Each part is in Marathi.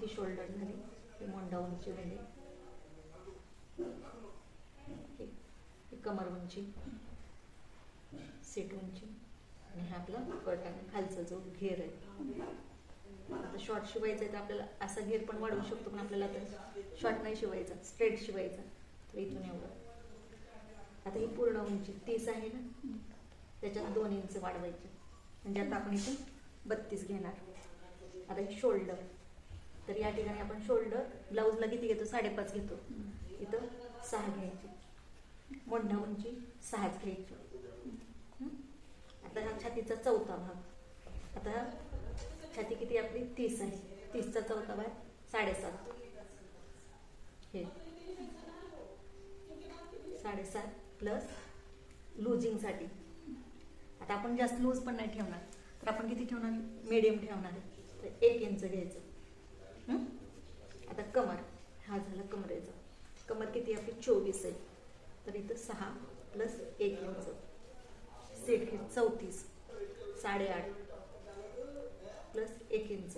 ही शोल्डर झाली ही मोंडा उंची झाली. ही कमर उंची सीट उंची आणि हा आपला कट आहे खालचा जो घेर आहे. आता शॉर्ट शिवायचा आहे तर आपल्याला असा घेर पण वाढवू शकतो पण आपल्याला आता शॉर्ट नाही शिवायचा स्ट्रेट शिवायचा. तर इथून एवढं. आता ही पूर्ण उंची तीस आहे ना? त्याच्यात दोन इंच वाढवायचे. म्हणजे आता आपण इथे बत्तीस घेणार. आता ही शोल्डर तर या ठिकाणी आपण शोल्डर ब्लाऊजला किती घेतो साडेपाच घेतो. इथं सहा घ्यायची. मोठ्या उंची सहाच घ्यायची. आता हा छातीचा चौथा भाग. आता छाती किती आपली? तीस आहे. तीसचा चौथा भाग साडेसात. हे. साडेसात प्लस लुजिंगसाठी आता आपण जास्त लूज पण नाही ठेवणार. तर आपण किती ठेवणार? मीडियम ठेवणार आहे. तर एक इंच घ्यायचं. आता कमर. हा झाला कमरेचा. कमर किती आपली? चोवीस आहे. तर इथं सहा प्लस एक इंच. सीट घे चौतीस. साडेआठ प्लस एक इंच.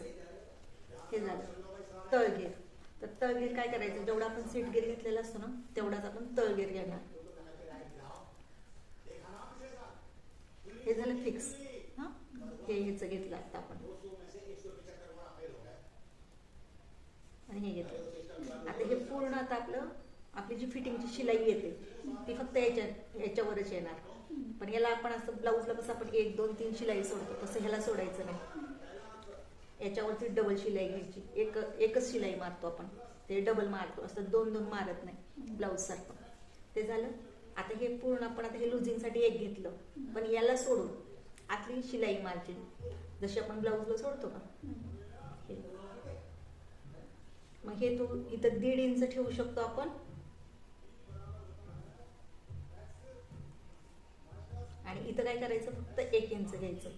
हे झालं. तळगीर. तर तळगीर काय करायचं? जेवढा आपण सीट गिर घेतलेला असतो ना तेवढाच आपण तळगीर घेणार. हे झालं फिक्स हा? हे ह्याचं घेतलं आता आपण. आणि हे घेतलं. आता हे पूर्ण आता आपलं आपली जी फिटिंगची शिलाई येते ती फक्त याच्या याच्यावरच येणार. पण याला आपण असं ब्लाऊजला कसं आपण एक दोन तीन शिलाई सोडतो. तसं ह्याला सोडायचं नाही. याच्यावरती डबल शिलाई घ्यायची. एक एकच शिलाई मारतो आपण. ते डबल मारतो. असं दोन दोन मारत नाही. ब्लाऊज सारखं. ते झालं. आता हे पूर्ण आपण आता हे लुझिंगसाठी एक घेतलं. पण याला सोडून आतली शिलाई मारची. जशी आपण ब्लाऊजला सोडतो का? मग हे तू इथं दीड इंच ठेवू शकतो आपण. आणि इथं काय करायचं? फक्त एक इंच घ्यायचं.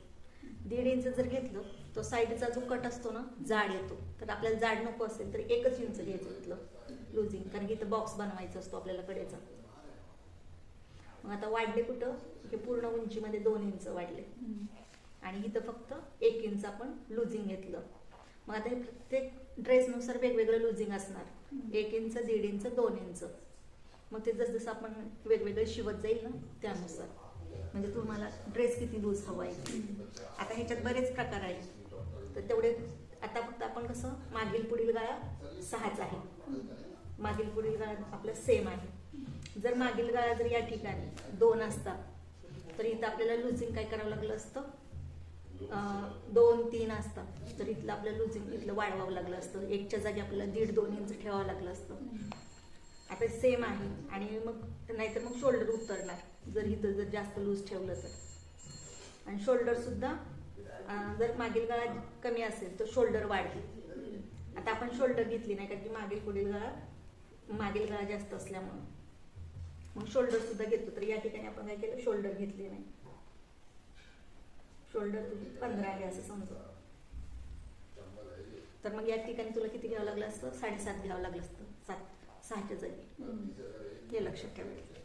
दीड इंच जर घेतलं तो साईडचा जो कट असतो ना जाड येतो. तर आपल्याला जाड नको असेल तर एकच इंच घ्यायचं इथलं. लुझिंग कारण की इथं बॉक्स बनवायचा असतो आपल्याला कडेचा. मग आता वाढले कुठं? हे पूर्ण उंचीमध्ये दोन इंच वाढले. आणि इथं फक्त एक इंच आपण लुझिंग घेतलं. मग आता हे प्रत्येक ड्रेसनुसार वेगवेगळं लुझिंग असणार. एक इंच दीड इंच दोन इंच. मग ते जसं जसं आपण वेगवेगळे शिवत जाईल ना त्यानुसार. म्हणजे तुम्हाला ड्रेस किती लूज हवा आहे. आता ह्याच्यात बरेच प्रकार आहेत. तर तेवढे आता फक्त आपण कसं मागील पुढील गाळा सहाच आहे. मागील पुढील गाळा आपला सेम आहे. जर मागील गाळा जर या ठिकाणी दोन असतात तर इथं आपल्याला लुझिंग काय करावं लागलं असतं? दोन तीन असतात. तर इथलं आपलं लुझिंग इथलं वाढवावं लागलं असतं. एकच्या जागी आपल्याला दीड दोन इंच ठेवावं लागलं असतं. आता सेम आहे. आणि मग नाहीतर मग शोल्डर उतरणार. जर इथं जर जास्त लूज ठेवलं तर. आणि शोल्डरसुद्धा जर मागील गळा कमी असेल तर शोल्डर वाढली. आता आपण शोल्डर घेतली नाही कारण की मागील पुढील गळा मागील गळा जास्त असल्यामुळं. मग शोल्डरसुद्धा घेतो. तर या ठिकाणी आपण काय केलं? शोल्डर घेतले नाही. शोल्डर तुझी पंधरा आहे असं समजा तर मग या ठिकाणी तुला किती घ्यावं लागलं असतं? साडेसात घ्यावं लागलं असतं. सात सहाच्या जागी. हे लक्षात ठेवायचं